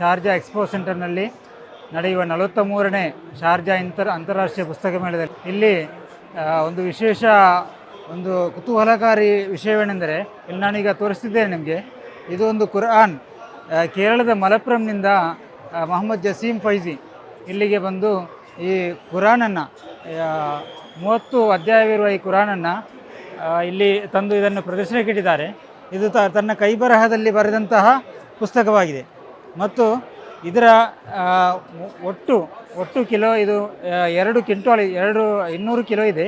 Sharjah expo ಸೆಂಟರ್ನಲ್ಲಿ ನಡೆಯುವ ನಲವತ್ತ ಮೂರನೇ ಶಾರ್ಜಾ ಇಂತರ ಅಂತಾರಾಷ್ಟ್ರೀಯ ಪುಸ್ತಕ ಮೇಳದಲ್ಲಿ. ಇಲ್ಲಿ ಒಂದು ವಿಶೇಷ, ಒಂದು ಕುತೂಹಲಕಾರಿ ವಿಷಯವೇನೆಂದರೆ, ಇಲ್ಲಿ ನಾನೀಗ ತೋರಿಸ್ತಿದ್ದೇನೆ ನಿಮಗೆ. ಇದು ಒಂದು ಕುರಾನ್ ಕೇರಳದ ಮಲಪುರಂನಿಂದ ಮೊಹಮ್ಮದ್ ಜಸೀಂ ಫೈಜಿ ಇಲ್ಲಿಗೆ ಬಂದು ಈ ಕುರಾನನ್ನು ಮೂವತ್ತು ಅಧ್ಯಾಯವಿರುವ ಈ ಕುರಾನನ್ನು ಇಲ್ಲಿ ತಂದು ಇದನ್ನು ಪ್ರದರ್ಶನಕ್ಕಿಟ್ಟಿದ್ದಾರೆ ಇದು ತ, ತನ್ನ ಕೈಬರಹದಲ್ಲಿ ಬರೆದಂತಹ ಪುಸ್ತಕವಾಗಿದೆ. ಮತ್ತು ಇದರ ಒಟ್ಟು ಒಟ್ಟು ಕಿಲೋ ಇದು ಎರಡು ಕ್ವಿಂಟಾಲ್, ಎರಡು ಇನ್ನೂರು ಕಿಲೋ ಇದೆ.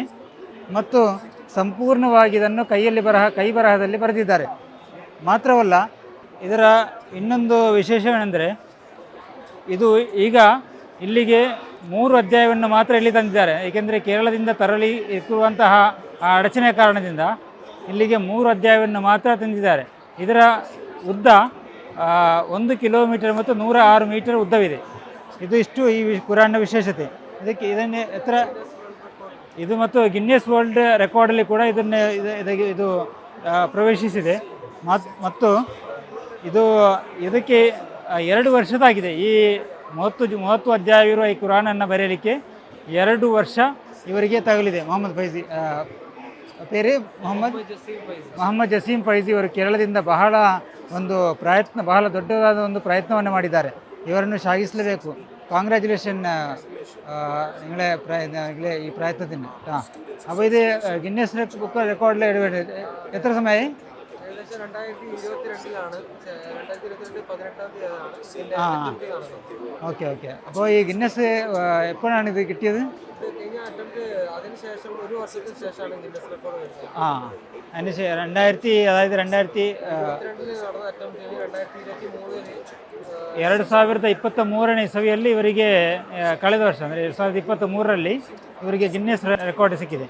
ಮತ್ತು ಸಂಪೂರ್ಣವಾಗಿ ಇದನ್ನು ಕೈಯಲ್ಲಿ ಬರಹ, ಕೈ ಬರಹದಲ್ಲಿ ಬರೆದಿದ್ದಾರೆ. ಮಾತ್ರವಲ್ಲ, ಇದರ ಇನ್ನೊಂದು ವಿಶೇಷವೇನೆಂದರೆ, ಇದು ಈಗ ಇಲ್ಲಿಗೆ ಮೂರು ಅಧ್ಯಾಯವನ್ನು ಮಾತ್ರ ಇಲ್ಲಿ ತಂದಿದ್ದಾರೆ. ಏಕೆಂದರೆ ಕೇರಳದಿಂದ ತರಲಿ ಇರುವಂತಹ ಆ ಅಡಚಣೆಯ ಕಾರಣದಿಂದ ಇಲ್ಲಿಗೆ ಮೂರು ಅಧ್ಯಾಯವನ್ನು ಮಾತ್ರ ತಂದಿದ್ದಾರೆ. ಇದರ ಉದ್ದ ಒಂದು ಕಿಲೋಮೀಟರ್ ಮತ್ತು ನೂರ ಆರು ಮೀಟರ್ ಉದ್ದವಿದೆ. ಇದು ಇಷ್ಟು ಈ ಕುರಾನ್ನ ವಿಶೇಷತೆ. ಇದಕ್ಕೆ ಇದನ್ನೇ ಎತ್ತರ, ಇದು ಮತ್ತು ಗಿನ್ನೆಸ್ ವರ್ಲ್ಡ್ ರೆಕಾರ್ಡಲ್ಲಿ ಕೂಡ ಇದನ್ನೇ ಇದು- ಇದಕ್ಕೆ ಇದು ಪ್ರವೇಶಿಸಿದೆ. ಮತ್- ಮತ್ತು ಇದು ಇದಕ್ಕೆ ಎರಡು ವರ್ಷದಾಗಿದೆ. ಈ ಮೂವತ್ತು ಮೂವತ್ತು ಅಧ್ಯಾಯ ಇರುವ ಈ ಕುರಾನನ್ನು ಬರೆಯಲಿಕ್ಕೆ ಎರಡು ವರ್ಷ ಇವರಿಗೆ ತಗಲಿದೆ. ಮೊಹಮ್ಮದ್ ಫೈಜಿ ಪೇರೆ? ಮೊಹಮ್ಮದ್? ಮೊಹಮ್ಮದ್ ಜಸೀಂ ಫೈಜಿ ಅವರು ಕೇರಳದಿಂದ ಬಹಳ ಒಂದು ಪ್ರಯತ್ನ ಬಹಳ ದೊಡ್ಡದಾದ ಒಂದು ಪ್ರಯತ್ನವನ್ನು ಮಾಡಿದ್ದಾರೆ ಇವರನ್ನು ಶ್ಲಾಘಿಸಲೇಬೇಕು ಕಾಂಗ್ರ್ಯಾಚುಲೇಷನ್ നിങ്ങളെ പ്ര- നിങ്ങളെ ഈ പ്രയത്നത്തിന് ആ അപ്പോൾ ഇത് ഗിന്നസ് ബുക്ക് റെക്കോർഡിൽ എത്ര സമയമായി ഏകദേശം രണ്ടായിരത്തി ഇരുപത്തിരണ്ടിലാണ് രണ്ടായിരത്തി ഇരുപത്തിരണ്ട് പതിനെട്ടാം തീയതിയാണ് ഇതിന്റെ ആ attempt നടന്നത് ഓക്കെ ഓക്കെ അപ്പോൾ ഈ ഗിന്നസ് എപ്പോഴാണ് ഇത് കിട്ടിയത് ആ അതിന് ശേ- രണ്ടായിരത്തി അതായത് രണ്ടായിരത്തി ആ, ഇരുപത്തിരണ്ടില് നടന്ന അറ്റംപ്റ്റ് രണ്ടായിരത്തി ഇരുപത്തി മൂന്നില് ಎರಡು ಸಾವಿರದ ಇಪ್ಪತ್ತ ಮೂರನೇ ಇಸವಿಯಲ್ಲಿ ಇವರಿಗೆ ಆ, ಕಳೆದ ವರ್ಷ ಅಂದರೆ ಎರಡು ಸಾವಿರದ ಇಪ್ಪತ್ತ ಮೂರರಲ್ಲಿ ಇವರಿಗೆ ಗಿನ್ನೆಸ್ ರೆಕಾರ್ಡ್ ಸಿಕ್ಕಿದೆ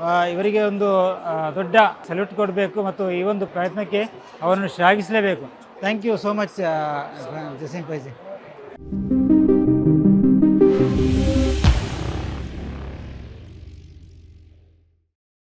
ಆ, ಇವರಿಗೆ ಒಂದು ಆ, ದೊಡ್ಡ ಸಲ್ಯೂಟ್ ಕೊಡಬೇಕು ಮತ್ತು ಈ ಒಂದು ಪ್ರಯತ್ನಕ್ಕೆ ಅವರನ್ನು ಶ್ಲಾಘಿಸಲೇಬೇಕು thank you so much Jaseem Faizi